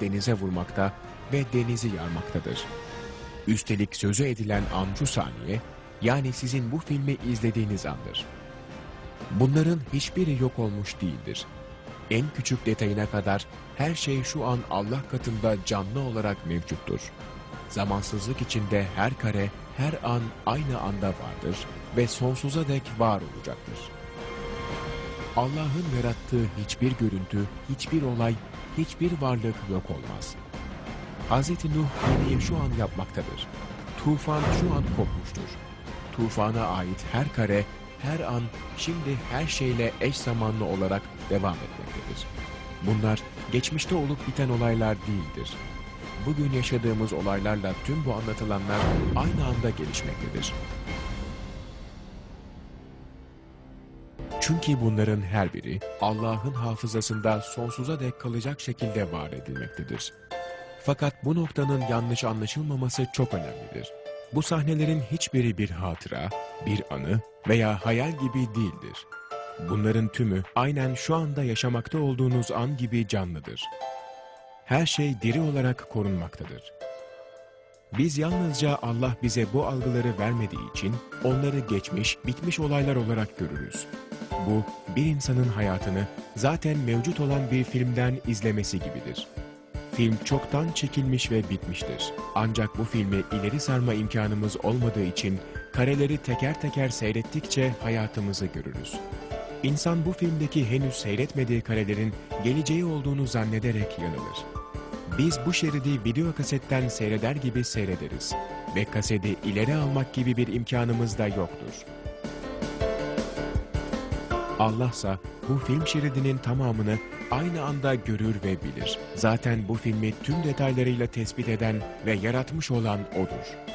denize vurmakta ve denizi yarmaktadır. Üstelik sözü edilen an şu saniye, yani sizin bu filmi izlediğiniz andır. Bunların hiçbiri yok olmuş değildir. En küçük detayına kadar her şey şu an Allah katında canlı olarak mevcuttur. Zamansızlık içinde her kare, her an aynı anda vardır ve sonsuza dek var olacaktır. Allah'ın yarattığı hiçbir görüntü, hiçbir olay, hiçbir varlık yok olmaz. Hz. Nuh gemiyi şu an yapmaktadır. Tufan şu an kopmuştur. Tufana ait her kare, her an, şimdi her şeyle eş zamanlı olarak devam etmektedir. Bunlar geçmişte olup biten olaylar değildir. Bugün yaşadığımız olaylarla tüm bu anlatılanlar aynı anda gelişmektedir. Çünkü bunların her biri Allah'ın hafızasında sonsuza dek kalacak şekilde var edilmektedir. Fakat bu noktanın yanlış anlaşılmaması çok önemlidir. Bu sahnelerin hiçbiri bir hatıra, bir anı veya hayal gibi değildir. Bunların tümü aynen şu anda yaşamakta olduğunuz an gibi canlıdır. Her şey diri olarak korunmaktadır. Biz yalnızca Allah bize bu algıları vermediği için onları geçmiş, bitmiş olaylar olarak görürüz. Bu, bir insanın hayatını zaten mevcut olan bir filmden izlemesi gibidir. Film çoktan çekilmiş ve bitmiştir. Ancak bu filmi ileri sarma imkanımız olmadığı için kareleri teker teker seyrettikçe hayatımızı görürüz. İnsan bu filmdeki henüz seyretmediği karelerin geleceği olduğunu zannederek yanılır. Biz bu şeridi video kasetten seyreder gibi seyrederiz ve kaseti ileri almak gibi bir imkanımız da yoktur. Allah'sa bu film şeridinin tamamını aynı anda görür ve bilir. Zaten bu filmi tüm detaylarıyla tespit eden ve yaratmış olan O'dur.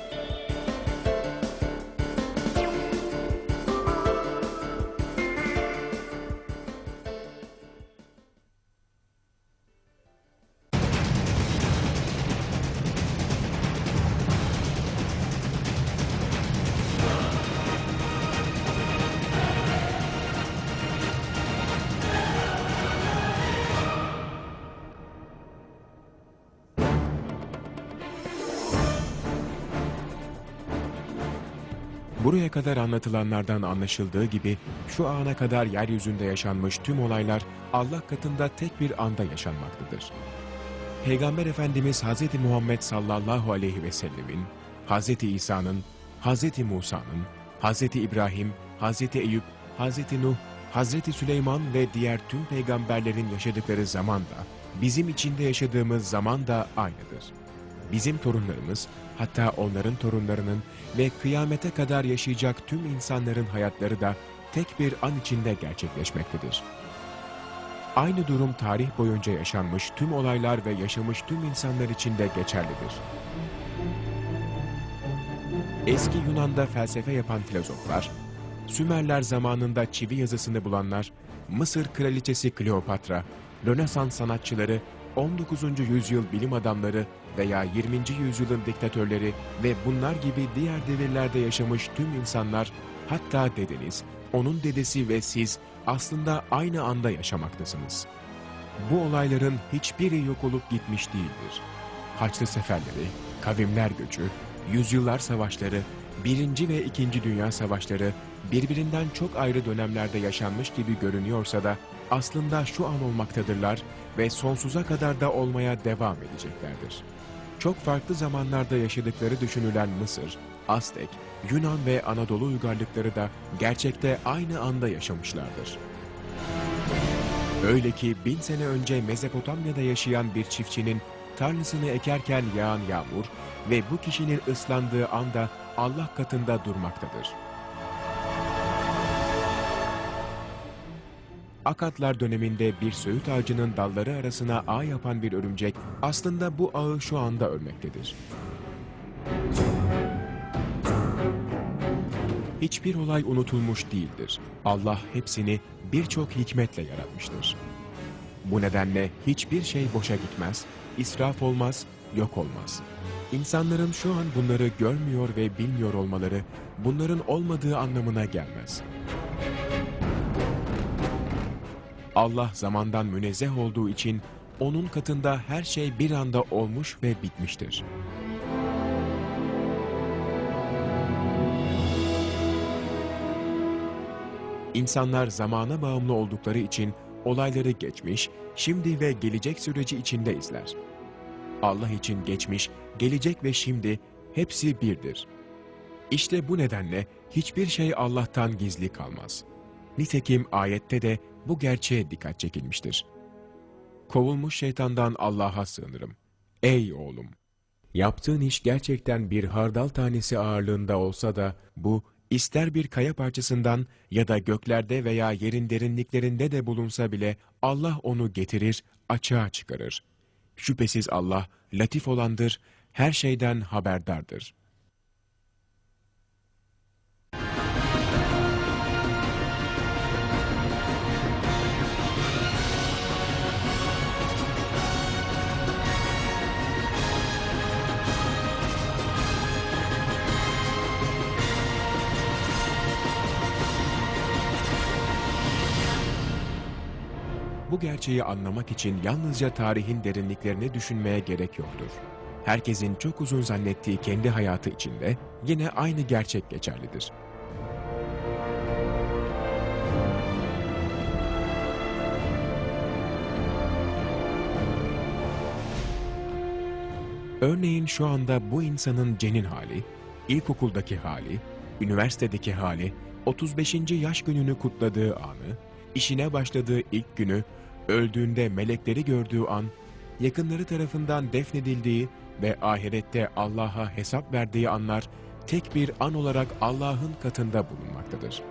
Buraya kadar anlatılanlardan anlaşıldığı gibi şu ana kadar yeryüzünde yaşanmış tüm olaylar Allah katında tek bir anda yaşanmaktadır. Peygamber Efendimiz Hz. Muhammed sallallahu aleyhi ve sellemin, Hz. İsa'nın, Hz. Musa'nın, Hz. İbrahim, Hz. Eyüp, Hz. Nuh, Hz. Süleyman ve diğer tüm peygamberlerin yaşadıkları zaman da, bizim içinde yaşadığımız zaman da aynıdır. Bizim torunlarımız, hatta onların torunlarının ve kıyamete kadar yaşayacak tüm insanların hayatları da tek bir an içinde gerçekleşmektedir. Aynı durum tarih boyunca yaşanmış tüm olaylar ve yaşamış tüm insanlar için de geçerlidir. Eski Yunan'da felsefe yapan filozoflar, Sümerler zamanında çivi yazısını bulanlar, Mısır kraliçesi Kleopatra, Rönesans sanatçıları, 19. yüzyıl bilim adamları veya 20. yüzyılın diktatörleri ve bunlar gibi diğer devirlerde yaşamış tüm insanlar, hatta dedeniz, onun dedesi ve siz aslında aynı anda yaşamaktasınız. Bu olayların hiçbiri yok olup gitmiş değildir. Haçlı seferleri, kavimler göçü, yüzyıllar savaşları, Birinci ve İkinci Dünya Savaşları birbirinden çok ayrı dönemlerde yaşanmış gibi görünüyorsa da aslında şu an olmaktadırlar ve sonsuza kadar da olmaya devam edeceklerdir. Çok farklı zamanlarda yaşadıkları düşünülen Mısır, Aztek, Yunan ve Anadolu uygarlıkları da gerçekte aynı anda yaşamışlardır. Öyle ki bin sene önce Mezopotamya'da yaşayan bir çiftçinin tarlasını ekerken yağan yağmur ve bu kişinin ıslandığı anda Allah katında durmaktadır. Akatlar döneminde bir söğüt ağacının dalları arasına ağ yapan bir örümcek aslında bu ağı şu anda örmektedir. Hiçbir olay unutulmuş değildir. Allah hepsini birçok hikmetle yaratmıştır. Bu nedenle hiçbir şey boşa gitmez, israf olmaz, yok olmaz. İnsanların şu an bunları görmüyor ve bilmiyor olmaları bunların olmadığı anlamına gelmez. Allah zamandan münezzeh olduğu için onun katında her şey bir anda olmuş ve bitmiştir. İnsanlar zamana bağımlı oldukları için olayları geçmiş, şimdi ve gelecek süreci içinde izler. Allah için geçmiş, gelecek ve şimdi hepsi birdir. İşte bu nedenle hiçbir şey Allah'tan gizli kalmaz. Nitekim ayette de bu gerçeğe dikkat çekilmiştir. Kovulmuş şeytandan Allah'a sığınırım. Ey oğlum! Yaptığın iş gerçekten bir hardal tanesi ağırlığında olsa da bu ister bir kaya parçasından ya da göklerde veya yerin derinliklerinde de bulunsa bile Allah onu getirir, açığa çıkarır. Şüphesiz Allah latif olandır, her şeyden haberdardır. Bu gerçeği anlamak için yalnızca tarihin derinliklerini düşünmeye gerek yoktur. Herkesin çok uzun zannettiği kendi hayatı içinde yine aynı gerçek geçerlidir. Örneğin şu anda bu insanın cenin hali, ilkokuldaki hali, üniversitedeki hali, 35. yaş gününü kutladığı anı, işine başladığı ilk günü, öldüğünde melekleri gördüğü an, yakınları tarafından defnedildiği ve ahirette Allah'a hesap verdiği anlar tek bir an olarak Allah'ın katında bulunmaktadır.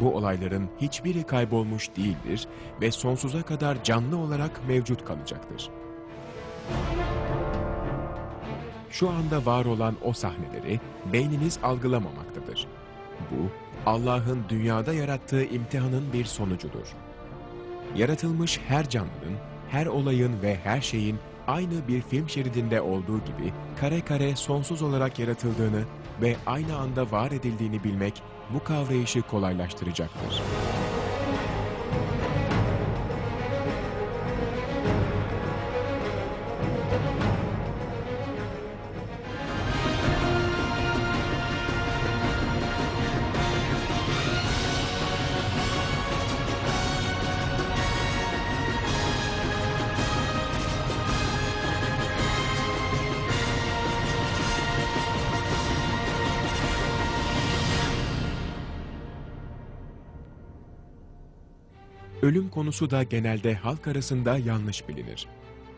Bu olayların hiçbiri kaybolmuş değildir ve sonsuza kadar canlı olarak mevcut kalacaktır. Şu anda var olan o sahneleri beyniniz algılamamaktadır. Bu, Allah'ın dünyada yarattığı imtihanın bir sonucudur. Yaratılmış her canlının, her olayın ve her şeyin aynı bir film şeridinde olduğu gibi kare kare sonsuz olarak yaratıldığını ve aynı anda var edildiğini bilmek bu kavrayışı kolaylaştıracaktır. Ölüm konusu da genelde halk arasında yanlış bilinir.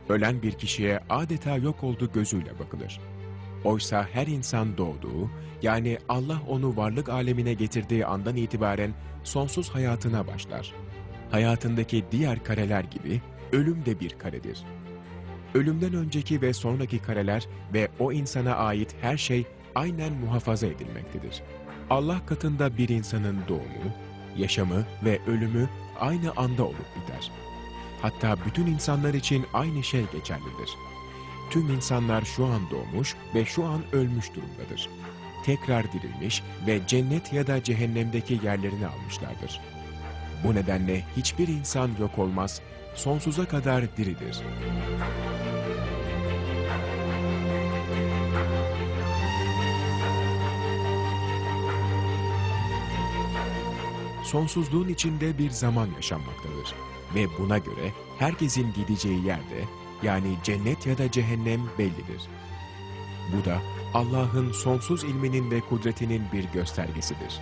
Ölen bir kişiye adeta yok olduğu gözüyle bakılır. Oysa her insan doğduğu, yani Allah onu varlık alemine getirdiği andan itibaren sonsuz hayatına başlar. Hayatındaki diğer kareler gibi ölüm de bir karedir. Ölümden önceki ve sonraki kareler ve o insana ait her şey aynen muhafaza edilmektedir. Allah katında bir insanın doğumu, yaşamı ve ölümü aynı anda olup biter. Hatta bütün insanlar için aynı şey geçerlidir. Tüm insanlar şu an doğmuş ve şu an ölmüş durumdadır. Tekrar dirilmiş ve cennet ya da cehennemdeki yerlerini almışlardır. Bu nedenle hiçbir insan yok olmaz, sonsuza kadar diridir. Sonsuzluğun içinde bir zaman yaşanmaktadır. Ve buna göre herkesin gideceği yerde yani cennet ya da cehennem bellidir. Bu da Allah'ın sonsuz ilminin ve kudretinin bir göstergesidir.